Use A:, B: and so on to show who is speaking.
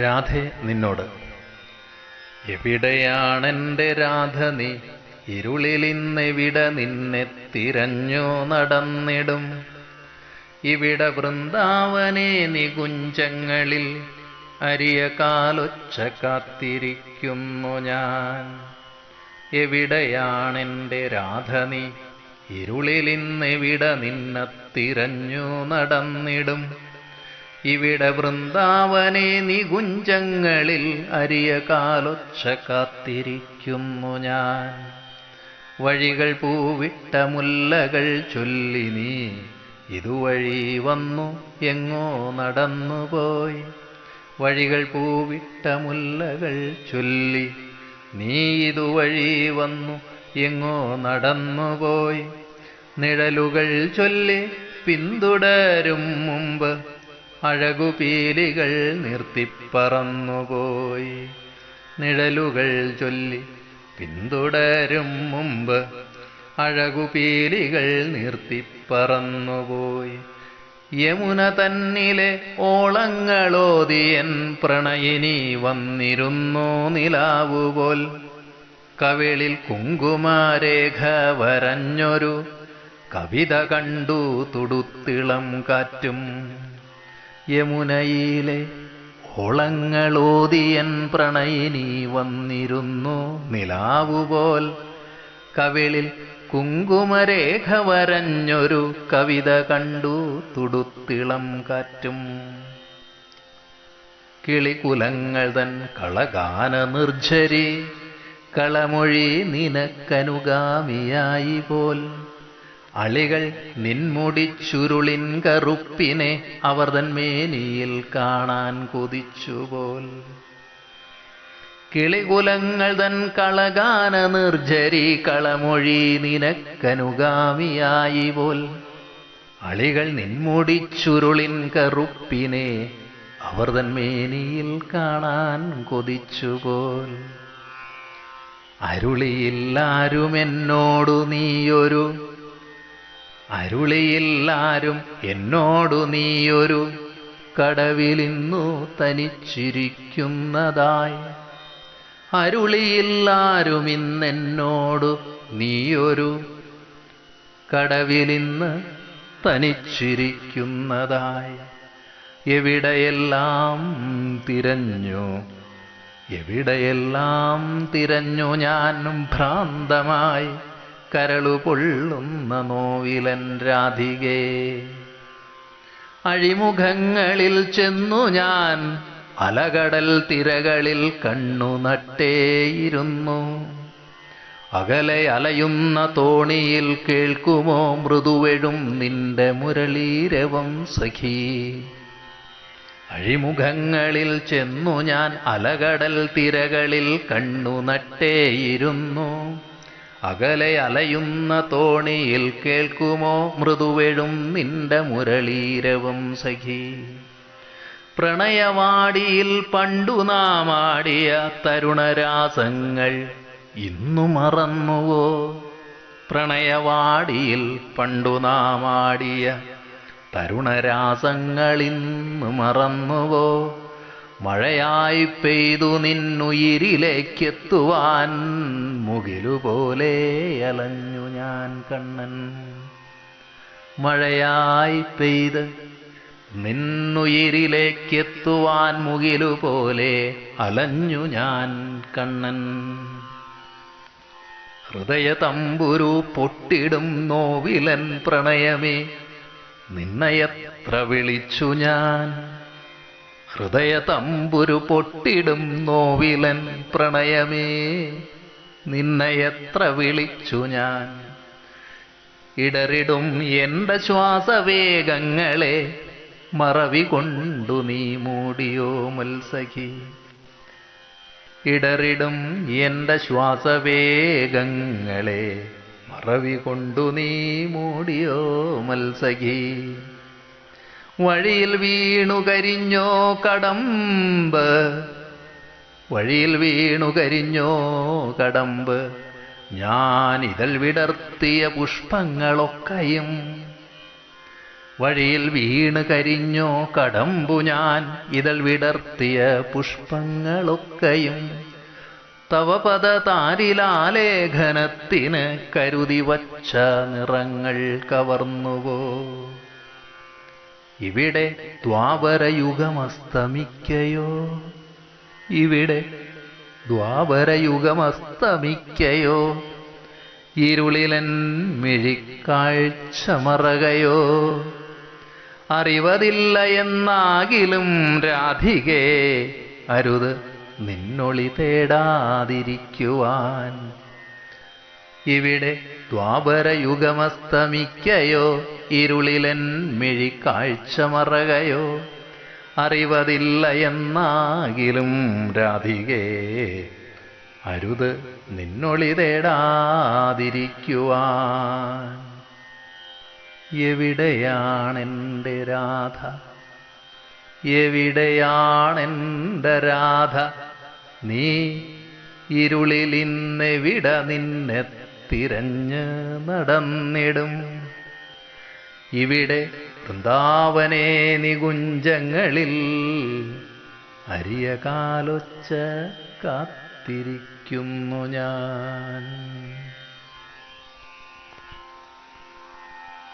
A: രാധെ നിന്നോട്. എവിടെയാണെന്റെ രാധ നീ? ഇരുളിലിന്നെവിടെ നിന്നെ തിരഞ്ഞു നടന്നിടും. ഇവിടെ വൃന്ദാവനെ നികുഞ്ചങ്ങളിൽ അരിയ കാലൊച്ച കാത്തിരിക്കുന്നു ഞാൻ. എവിടെയാണെന്റെ രാധ നീ? ഇരുളിലിന്നെവിടെ നിന്നെ തിരഞ്ഞു നടന്നിടും. ഇവിടെ വൃന്ദാവനെ നികുഞ്ചങ്ങളിൽ അരിയ കാലൊച്ച കാത്തിരിക്കുന്നു ഞാൻ. വഴികൾ പൂവിട്ട മുല്ലകൾ ചൊല്ലി നീ ഇതുവഴി വന്നു എങ്ങോ നടന്നുപോയി വഴികൾ പൂവിട്ട മുല്ലകൾ ചൊല്ലി നീ ഇതുവഴി വന്നു എങ്ങോ നടന്നുപോയി നിഴലുകൾ ചൊല്ലി പിന്തുടരും മുമ്പ് അഴകുപീലികൾ നിർത്തിപ്പറന്നുപോയി. നിഴലുകൾ ചൊല്ലി പിന്തുടരും മുമ്പ് അഴകുപീലികൾ നിർത്തിപ്പറന്നുപോയി. യമുന തന്നിലെ ഓളങ്ങളോതിയൻ പ്രണയിനി വന്നിരുന്നു നിലാവുപോൽ. കവിളിൽ കുങ്കുമാരേഖ വരഞ്ഞൊരു കവിത കണ്ടു തുടുത്തിളം കാറ്റും. യമുനയിലെ ഓളങ്ങളോതിയൻ പ്രണയിനി വന്നിരുന്നു. നിലാവുപോൽ കവിളിൽ കുങ്കുമരേഖ വരഞ്ഞൊരു കവിത കണ്ടു. തുടുത്തിളം കാറ്റും കിളികുലങ്ങൾ തൻ കളഗാന നിർജരി. കളമൊഴി നിനക്കനുഗാമിയായി പോൽ അളികൾ നിൻമുടി ചുരുളിൻ കറുപ്പിനെ അവർ തൻ മേനിയിൽ കാണാൻ കൊതിച്ചുപോൽ. കിളികുലങ്ങൾ തൻ കളകാന നിർജരി കളമൊഴി നിനക്കനുഗാമിയായി പോൽ. അളികൾ നിൻമുടി ചുരുളിൻ കറുപ്പിനെ അവർ തൻ മേനിയിൽ കാണാൻ കൊതിച്ചുപോൽ. അരുളിയില്ലാരുമെന്നോടു നീയൊരു അരുളിയില്ലാരും എന്നോടു നീയൊരു കടവിലിന്നു തനിച്ചിരിക്കുന്നതായി. അരുളിയില്ലാരും ഇന്നെന്നോടു നീയൊരു കടവിലിന്ന് തനിച്ചിരിക്കുന്നതായി. എവിടെയെല്ലാം തിരഞ്ഞു എവിടെയെല്ലാം തിരഞ്ഞു ഞാനും ഭ്രാന്തമായി. കരളു പൊള്ളുന്ന നോവിലൻ രാധികേ. അഴിമുഖങ്ങളിൽ ചെന്നു ഞാൻ അലകടൽ തിരകളിൽ കണ്ണു നട്ടേയിരുന്നു. അകലെ അലയുന്ന തോണിയിൽ കേൾക്കുമോ മൃദുവെഴും നിന്റെ മുരളീരവം സഖി. അഴിമുഖങ്ങളിൽ ചെന്നു ഞാൻ അലകടൽ തിരകളിൽ കണ്ണു നട്ടേയിരുന്നു. അകലെ അലയുന്ന തോണിയിൽ കേൾക്കുമോ? മൃദുവെഴും നിന്റെ മുരളീരവും സഖി. പ്രണയവാടിയിൽ പണ്ടു നാമാടിയ തരുണരാസങ്ങൾ ഇന്നു മറന്നുവോ? പ്രണയവാടിയിൽ പണ്ടു നാമാടിയ തരുണരാസങ്ങളിന്ന് മറന്നുവോ? മഴയായി പെയ്തു നിന്നുയിരിലേക്കെത്തുവാൻ മുകിലുപോലെ അലഞ്ഞു ഞാൻ കണ്ണൻ. മഴയായി പെയ്ത് നിന്നുയിരിലേക്കെത്തുവാൻ മുകിലുപോലെ അലഞ്ഞു ഞാൻ കണ്ണൻ. ഹൃദയ തമ്പുരു പൊട്ടിടും നോവിലൻ പ്രണയമേ നിന്നയത്ര വിളിച്ചു ഞാൻ. ഹൃദയ തമ്പുരു പൊട്ടിടും നോവിലൻ പ്രണയമേ. നിന്നെ എത്ര വിളിച്ചു ഞാൻ. ഇടറിടും എന്റെ ശ്വാസവേഗങ്ങളെ. മറവി കൊണ്ടു നീ മൂടിയോ മത്സഖി. ഇടറിടും എന്റെ ശ്വാസവേഗങ്ങളെ. മറവി കൊണ്ടു നീ മൂടിയോ മത്സഖി. വഴിയിൽ വീണു കരിഞ്ഞോ കടമ്പ്? വഴിയിൽ വീണു കരിഞ്ഞോ കടമ്പ്? ഞാൻ ഇതൽ വിടർത്തിയ പുഷ്പങ്ങളൊക്കെയും വഴിയിൽ വീണ് കരിഞ്ഞോ കടമ്പു ഞാൻ ഇതൽ വിടർത്തിയ പുഷ്പങ്ങളൊക്കെയും തവപദ താരിലാലേഖനത്തിന് കരുതി വച്ച നിറങ്ങൾ കവർന്നുവോ? ഇവിടെ ദ്വാപരയുഗമസ്തമിക്കയോ? ഇവിടെ ദ്വാപരയുഗമസ്തമിക്കയോ? ഇരുളിലൻ മിഴിക്കാഴ്ച മറകയോ അറിവതില്ല എന്നാകിലും രാധികേ അരുത് നിന്നൊളി തേടാതിരിക്കുവാൻ. ഇവിടെ ദ്വാപരയുഗമസ്തമിക്കയോ? ഇരുളിലൻ കാഴ്ച മറകയോ? അറിവതില്ല എന്നാകിലും രാധികേ അരുത് നിന്നൊളി തേടാതിരിക്കുവാൻ. എവിടെയാണെന്റെ രാധ? എവിടെയാണെന്റെ രാധ? നീ ഇരുളിലിന്നെവിട നിന്നെ തിരഞ്ഞ് നടന്നിടും? ഇവിടെ വൃന്ദാവനേ നികുഞ്ചങ്ങളിൽ അരിയ കാലൊച്ച കാത്തിരിക്കുന്നു ഞാൻ.